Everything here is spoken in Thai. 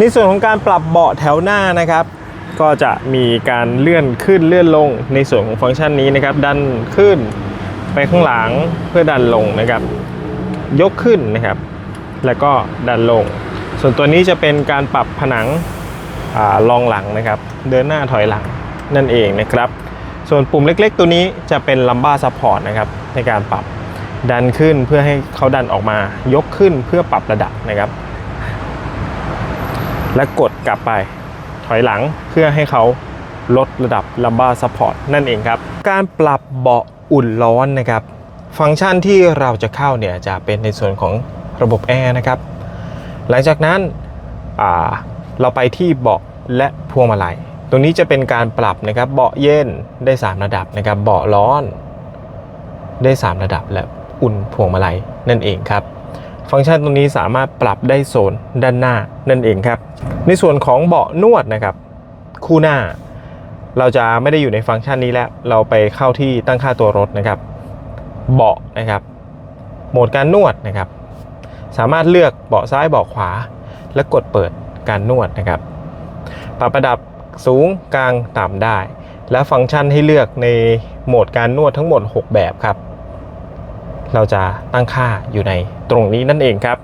ในส่วนของการปรับเบาะแถวหน้านะครับ ก็จะมีการเลื่อนขึ้นเลื่อนลงในส่วนของฟังก์ชันนี้นะครับ ดันขึ้นไปข้างหลังเพื่อดันลงนะครับ ยกขึ้นนะครับ แล้วก็ดันลง ส่วนตัวนี้จะเป็นการปรับผนังอรองหลังนะครับ เดินหน้าถอยหลังนั่นเองนะครับ ส่วนปุ่มเล็กๆ ตัวนี้จะเป็นลัมบ้าซัพพอร์ตนะครับในการปรับดันขึ้นเพื่อให้เขาดันออกมายกขึ้นเพื่อปรับระดับนะครับ และกดกลับไป ถอยหลังเพื่อให้เขาลดระดับลัมบ้าซัพพอร์ตนั่นเองครับ การปรับเบาะอุ่นร้อนนะครับ ฟังก์ชันที่เราจะเข้าเนี่ยจะเป็นในส่วนของระบบแอร์นะครับ หลังจากนั้นเราไปที่เบาะและพวงมาลัย ตรงนี้จะเป็นการปรับนะครับ เบาะเย็นได้ 3 ระดับนะครับ เบาะร้อนได้ 3 ระดับและอุ่นพวงมาลัยนั่นเองครับ ฟังก์ชันตรงนี้สามารถปรับได้โซนด้านหน้านั่นเองครับ ในส่วนของเบาะนวดนะครับ คู่หน้า เราจะไม่ได้อยู่ในฟังก์ชันนี้แล้ว เราไปเข้าที่ตั้งค่าตัวรถนะครับ เบาะนะครับ โหมดการนวดนะครับ สามารถเลือกเบาะซ้ายเบาะขวา และกดเปิดการนวดนะครับ ปรับระดับสูงกลางต่ำได้ และฟังก์ชันให้เลือกในโหมดการนวดทั้งหมด 6 แบบครับ เราจะตั้งค่าอยู่ในตรงนี้นั่นเองครับ